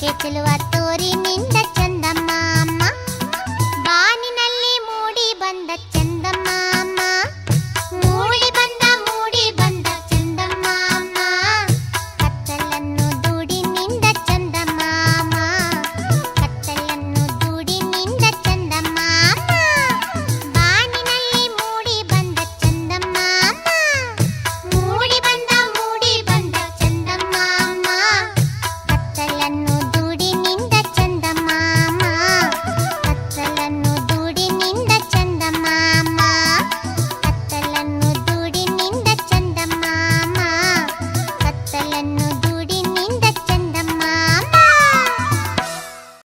చెట్టులు వత్తూరి నిండా